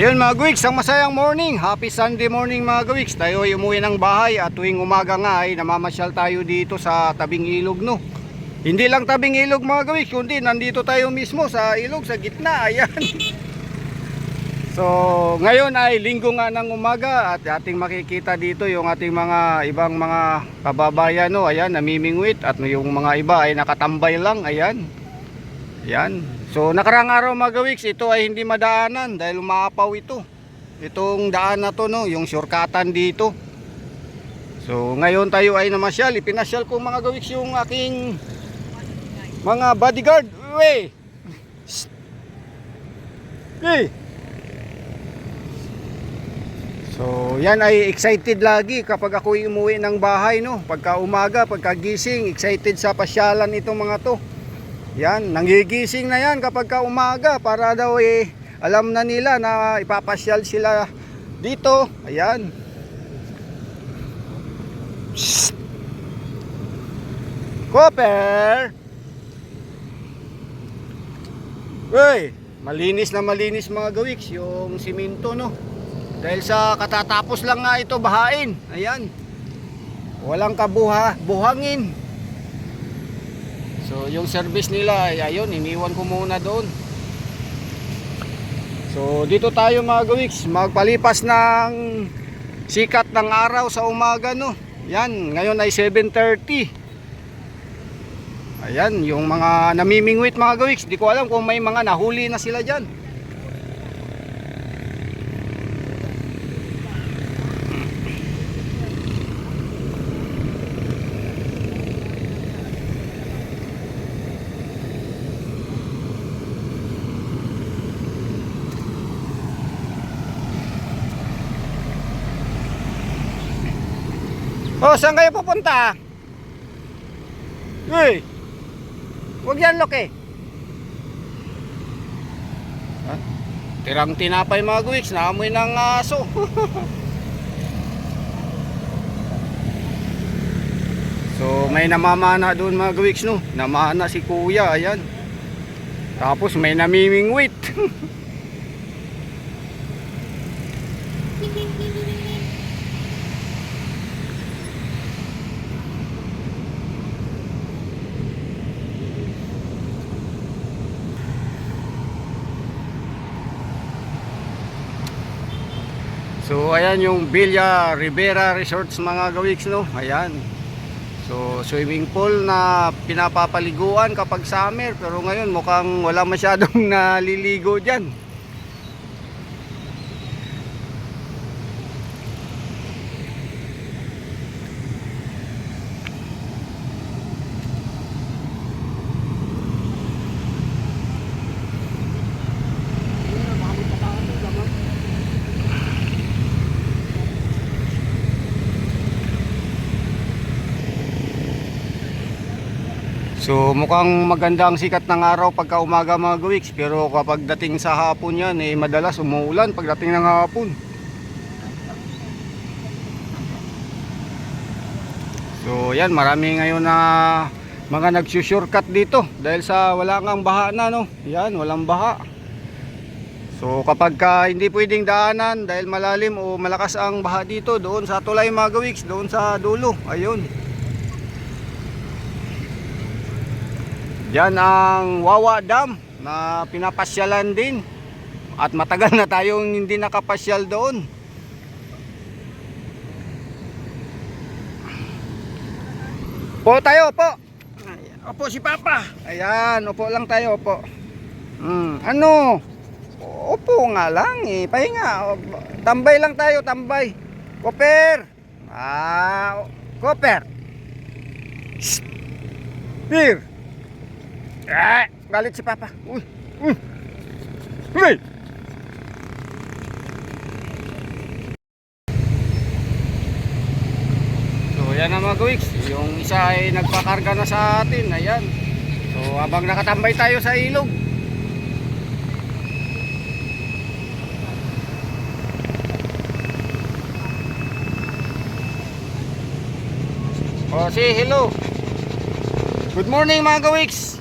Ayun mga Gwiks, ang masayang morning. Happy Sunday morning mga Gwiks. Tayo ay umuwi ng bahay at tuwing umaga nga ay namamasyal tayo dito sa tabing ilog no. Hindi lang tabing ilog mga Gwiks, kundi nandito tayo mismo sa ilog, sa gitna. Ayan. So ngayon ay linggo nga ng umaga at ating makikita dito yung ating mga ibang mga kababayan no. Ayan, namimingwit at yung mga iba ay nakatambay lang. Ayan. Ayan. So nakarang araw mga gawiks, ito ay hindi madaanan dahil umaapaw ito. Itong daan na to no, yung shortcutan dito. So ngayon tayo ay namasyal, ipinasyal ko mga gawiks yung aking mga bodyguard. Uy! Hey! So yan ay excited lagi kapag ako umuwi ng bahay no. Pagka umaga, pagka gising, excited sa pasyalan itong mga to. Yan, nangigising na yan kapag ka umaga para daw eh alam na nila na ipapasyal sila dito. Ayan. Copper! Uy, malinis na malinis mga gawiks yung simento no. Dahil sa katatapos lang nga ito bahain. Ayan. Walang kabuha, buhangin. So yung service nila ay ayun, iniwan ko muna doon. So dito tayo mga gawiks, magpalipas ng sikat ng araw sa umaga no. Yan, ngayon ay 7:30. Ayan, yung mga namimingwit mga gawiks, di ko alam kung may mga nahuli na sila diyan. Oh, saan kayo pupunta? Uy! Huwag yan, Loke. Ha? Tirang tinapay mga guwiks, naamoy ng aso. so, may namamana doon mga guwiks, no? Namana si kuya, ayan. Tapos may namimingwit. So ayan yung Villa Rivera Resorts mga gawiks no. Ayan. So swimming pool na pinapapaliguan kapag summer pero ngayon mukhang wala masyadong naliligo diyan. So mukhang maganda ang sikat ng araw pagka umaga mga gawiks pero kapag dating sa hapon yan eh madalas umuulan pagdating ng hapon. So yan marami ngayon na mga nagsusurkat dito dahil sa wala ngang baha na no. Yan walang baha. So kapag ka hindi pwedeng daanan dahil malalim o malakas ang baha dito doon sa tulay mga gawiks doon sa dulo. Ayun. Yan ang Wawa Dam na pinapasyalan din. At matagal na tayong hindi nakapasyal doon. Po tayo, po. Opo si Papa. Ayan, upo lang tayo, opo. Hmm, ano? Opo nga lang eh. Pahinga. Tambay lang tayo, tambay. Koper. Ah, Koper. Shh. Here. Ah, galit si Papa. Uy. Uy. Uy. So, yan ang mga gawiks. Yung isa ay nagpakarga na sa atin. Ayan. So, habang nakatambay tayo sa ilog. O, say hello. Good morning mga gawiks.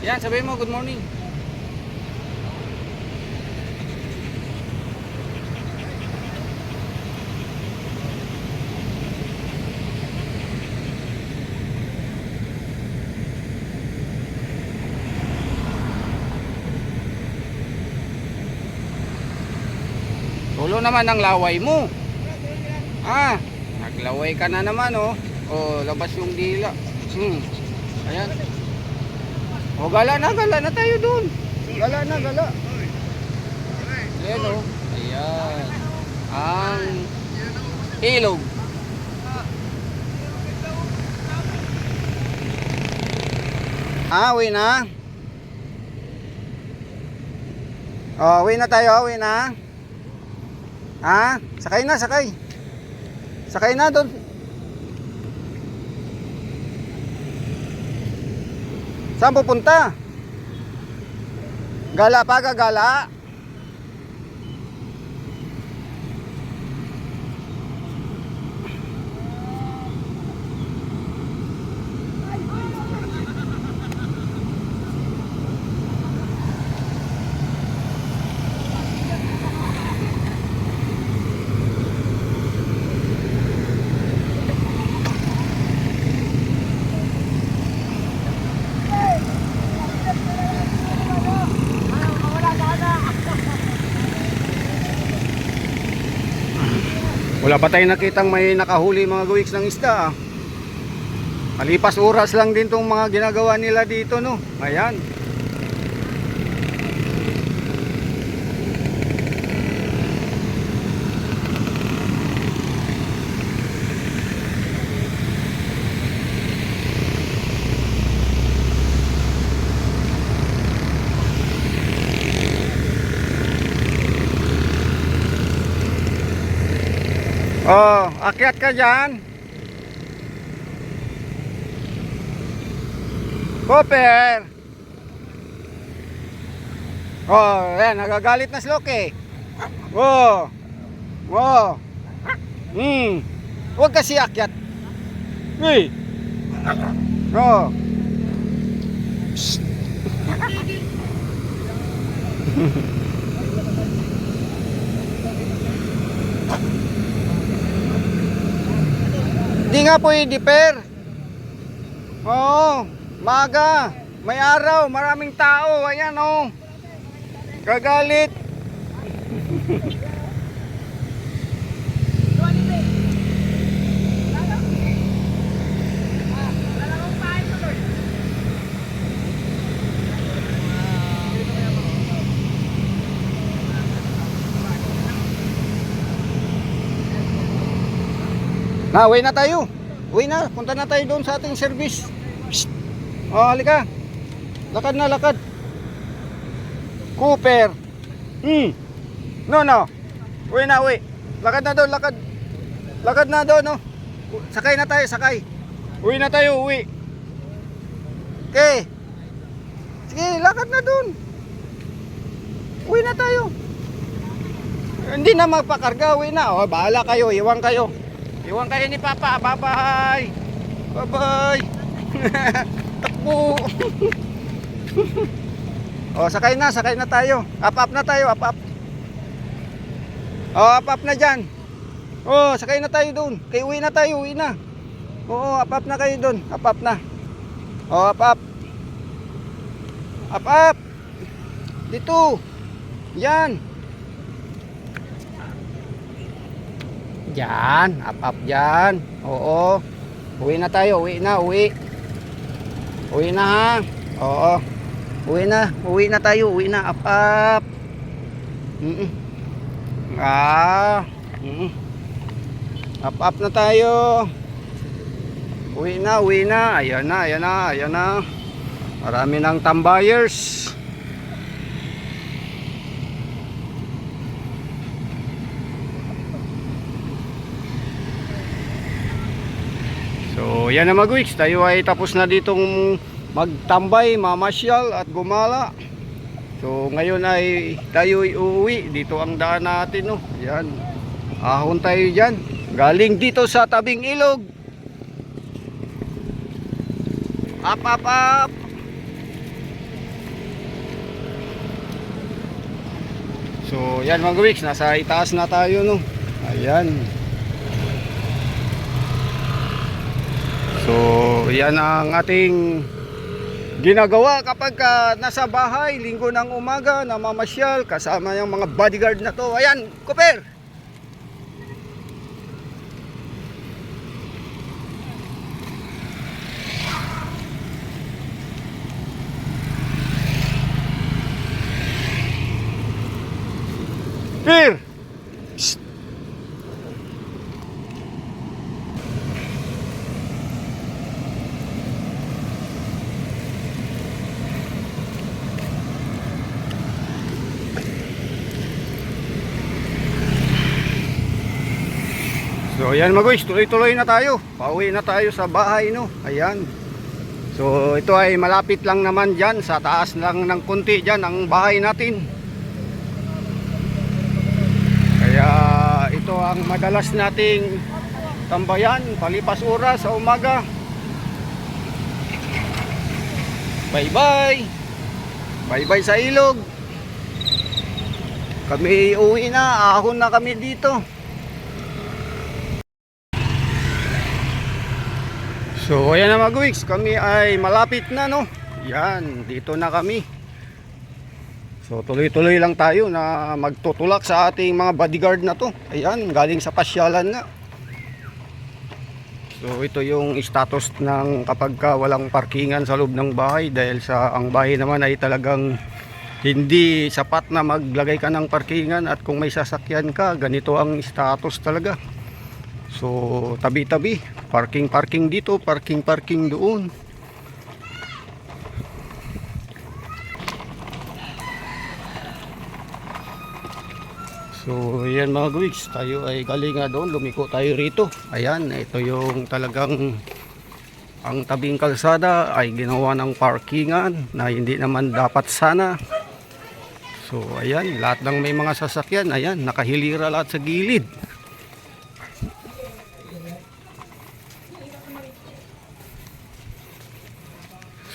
Yan, sabihin mo, good morning. Tulo naman ang laway mo. Ah, naglaway ka na naman oh. Oh, labas yung dila. Hmm. Ayan. O gala na, gala na tayo dun. Gala na, gala. Ayan oh. Ayan. Ang ilog. Ah, uwi na. Oh, uwi na tayo, uwi na. Ha? Sakay na, sakay. Sakay na doon. Saan pupunta? Gala pa, gagala. Wala pa tayong nakitang may nakahuli mga gawiks ng isda. ah. Malipas oras lang din tong mga ginagawa nila dito no. Ayan. Oh, akyat ka dyan. Cooper. Oh, yan, nagagalit na si Loki. Oh. Oh. Hmm. Huwag kasi akyat. Hey. Oh. Psst. Hindi nga pwede, per. Oo, maga. May araw, maraming tao. Ayan, oh. Kagalit. Na, uwi na tayo. Uwi na, punta na tayo doon sa ating service. Psst. Oh, halika. Lakad na, lakad. Cooper. Hmm. No, no. Uwi na, uwi. Lakad na doon, lakad. Lakad na doon, no. Sakay na tayo, sakay. Uwi na tayo, uwi. Okay. Sige, lakad na doon. Uwi na tayo. Hindi na magpakarga, uwi na. O, bahala kayo, iwan kayo. Iwan kayo ni Papa. Bye-bye. Bye-bye. Takbo. o, sakay na, sakay na tayo. Up, up na tayo, up, up. O, up, up na dyan. O, sakay na tayo doon. Kay uwi na tayo, uwi na. Oo, up, up na kayo doon. Up, up na. O, up, up. Up, up. Dito. Yan. Diyan, up up diyan. Oo. Uwi na tayo, uwi na, uwi. Uwi na ha. Oo. Uwi na, uwi na tayo, uwi na, up up. Mm. -mm. Ah. Mm. Up up na tayo. Uwi na, uwi na. Ayan na, ayan na, ayan na. Marami ng tambayers. So, yan na mga weeks. Tayo ay tapos na ditong magtambay, mamasyal at gumala. So, ngayon ay tayo ay uuwi. Dito ang daan natin, no. Yan. Ahon tayo dyan. Galing dito sa tabing ilog. Up, up, up. So, yan mga weeks. Nasa itaas na tayo, no. Ayan. So, yan ang ating ginagawa kapag ka nasa bahay, linggo ng umaga, namamasyal, kasama yung mga bodyguard na to. Ayan, Cooper! Cooper! Ayan mga guys, tuloy-tuloy na tayo. Pauwi na tayo sa bahay no. Ayan. So ito ay malapit lang naman dyan. Sa taas lang ng kunti dyan ang bahay natin. Kaya ito ang madalas nating tambayan. Palipas oras sa umaga. Bye bye. Bye bye sa ilog. Kami uwi na. Ahon na kami dito. So ayan na mga guwiks, kami ay malapit na no. Yan, dito na kami. So tuloy-tuloy lang tayo na magtutulak sa ating mga bodyguard na to. Ayan, galing sa pasyalan na. So ito yung status ng kapag ka walang parkingan sa loob ng bahay dahil sa ang bahay naman ay talagang hindi sapat na maglagay ka ng parkingan at kung may sasakyan ka, ganito ang status talaga. So, tabi-tabi. Parking-parking dito, parking-parking doon. So, yan mga guwigs. Tayo ay galing nga doon. Lumiko tayo rito. Ayan, ito yung talagang ang tabing kalsada ay ginawa ng parkingan na hindi naman dapat sana. So, ayan. Lahat ng may mga sasakyan, ayan, nakahilira lahat sa gilid.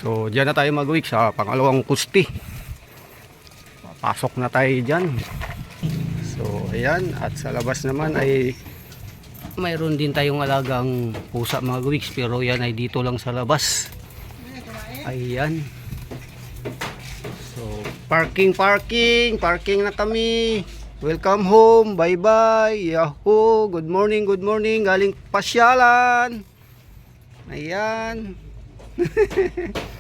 So, diyan na tayo mag-week sa pangalawang kusti. Pasok na tayo diyan. So, ayan. At sa labas naman ay mayroon din tayong alagang pusa mga weeks pero yan ay dito lang sa labas. Ayan. So, parking, parking. Parking na kami. Welcome home. Bye-bye. Yahoo. Good morning, good morning. Galing pasyalan. Ayan.